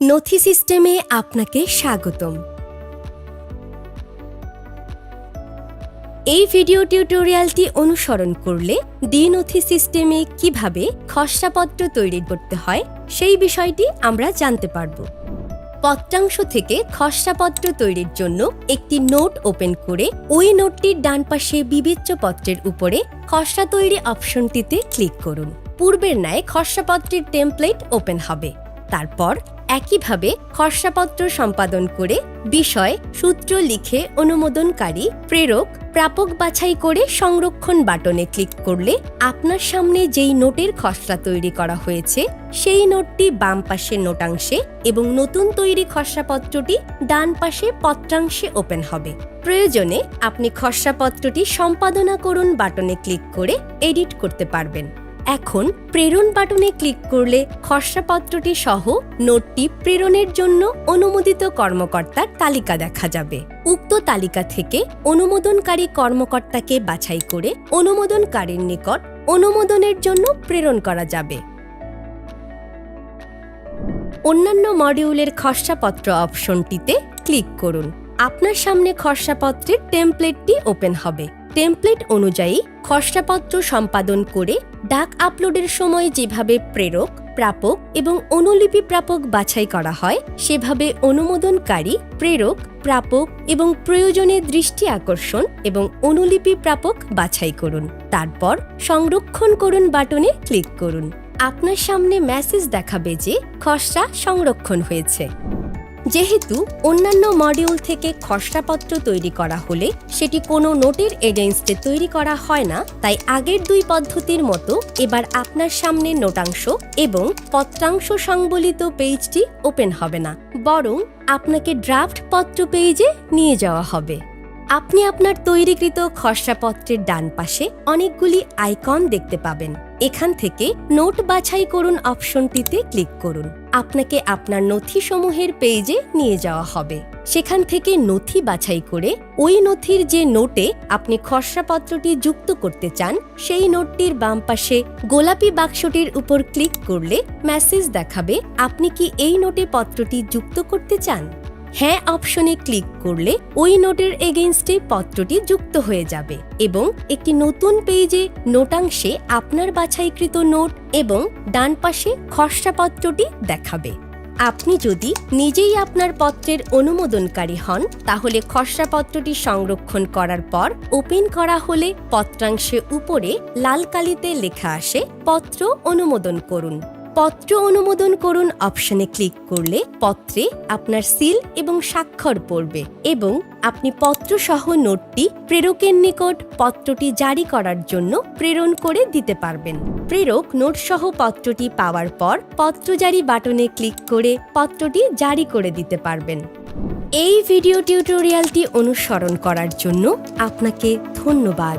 নথি সিস্টেমে আপনাকে স্বাগতম। এই ভিডিও টিউটোরিয়ালটি অনুসরণ করলে ডি নথি সিস্টেমে কীভাবে খসড়াপত্র তৈরি করতে হয় সেই বিষয়টি আমরা জানতে পারব। পত্রাংশ থেকে খসড়াপত্র তৈরির জন্য একটি নোট ওপেন করে ওই নোটটির ডান পাশে বিবেচ্য পত্রের উপরে খসড়া তৈরি অপশনটিতে ক্লিক করুন। পূর্বের ন্যায় খসড়াপত্রের টেমপ্লেট ওপেন হবে। তারপর একইভাবে খসড়াপত্র সম্পাদন করে বিষয়, সূত্র লিখে অনুমোদনকারী, প্রেরক, প্রাপক বাছাই করে সংরক্ষণ বাটনে ক্লিক করলে আপনার সামনে যেই নোটের খসড়া তৈরি করা হয়েছে, সেই নোটটি বাম পাশের নোটাংশে এবং নতুন তৈরি খসড়াপত্রটি ডান পাশে পত্রাংশে ওপেন হবে। প্রয়োজনে আপনি খসড়াপত্রটি সম্পাদনা করুন বাটনে ক্লিক করে এডিট করতে পারবেন। এখন প্রেরণ বাটনে ক্লিক করলে খসড়াপত্রটি সহ নোটটি প্রেরণের জন্য অনুমোদিত কর্মকর্তার তালিকা দেখা যাবে। উক্ত তালিকা থেকে অনুমোদনকারী কর্মকর্তাকে বাছাই করে অনুমোদনকারীর নিকট অনুমোদনের জন্য প্রেরণ করা যাবে। অন্যান্য মডিউলের খসড়াপত্র অপশনটিতে ক্লিক করুন। আপনার সামনে খসড়াপত্রের টেমপ্লেটটি ওপেন হবে। টেমপ্লেট অনুযায়ী খসড়াপত্র সম্পাদন করে ডাক আপলোডের সময় যেভাবে প্রেরক, প্রাপক এবং অনুলিপি প্রাপক বাছাই করা হয়, সেভাবে অনুমোদনকারী, প্রেরক, প্রাপক এবং প্রয়োজনে দৃষ্টি আকর্ষণ এবং অনুলিপি প্রাপক বাছাই করুন। তারপর সংরক্ষণ করুন বাটনে ক্লিক করুন। আপনার সামনে মেসেজ দেখাবে যে খসড়া সংরক্ষণ হয়েছে। যেহেতু অন্যান্য মডিউল থেকে খসড়াপত্র তৈরি করা হলে সেটি কোনো নোটের এগেইনস্টে তৈরি করা হয় না, তাই আগের দুই পদ্ধতির মতো এবার আপনার সামনে নোটাংশ এবং পত্রাংশ সংবলিত পেজটি ওপেন হবে না, বরং আপনাকে ড্রাফট পত্র পেজে নিয়ে যাওয়া হবে। আপনি আপনার তৈরিকৃত খসড়াপত্রের ডান পাশে অনেকগুলি আইকন দেখতে পাবেন। এখান থেকে নোট বাছাই করুন অপশনটিতে ক্লিক করুন। আপনাকে আপনার নথিসমূহের পেজে নিয়ে যাওয়া হবে। সেখান থেকে নথি বাছাই করে ওই নথির যে নোটে আপনি খসড়াপত্রটি যুক্ত করতে চান, সেই নোটটির বাম পাশে গোলাপি বাক্সটির উপর ক্লিক করলে মেসেজ দেখাবে, আপনি কি এই নোটে পত্রটি যুক্ত করতে চান? হ্যাঁ অপশনে ক্লিক করলে ওই নোটের এগেইনস্টে পত্রটি যুক্ত হয়ে যাবে এবং একটি নতুন পেজে নোটাংশে আপনার বাছাইকৃত নোট এবং ডান পাশে খসড়াপত্রটি দেখাবে। আপনি যদি নিজেই আপনার পত্রের অনুমোদনকারী হন, তাহলে খসড়াপত্রটি সংরক্ষণ করার পর ওপেন করা হলে পত্রাংশে উপরে লাল কালিতে লেখা আসে, পত্র অনুমোদন করুন। পত্র অনুমোদন করুন অপশনে ক্লিক করলে পত্রে আপনার সিল এবং স্বাক্ষর পড়বে এবং আপনি পত্রসহ নোটটি প্রেরকের নিকট পত্রটি জারি করার জন্য প্রেরণ করে দিতে পারবেন। প্রেরক নোটসহ পত্রটি পাওয়ার পর পত্র জারি বাটনে ক্লিক করে পত্রটি জারি করে দিতে পারবেন। এই ভিডিও টিউটোরিয়ালটি অনুসরণ করার জন্য আপনাকে ধন্যবাদ।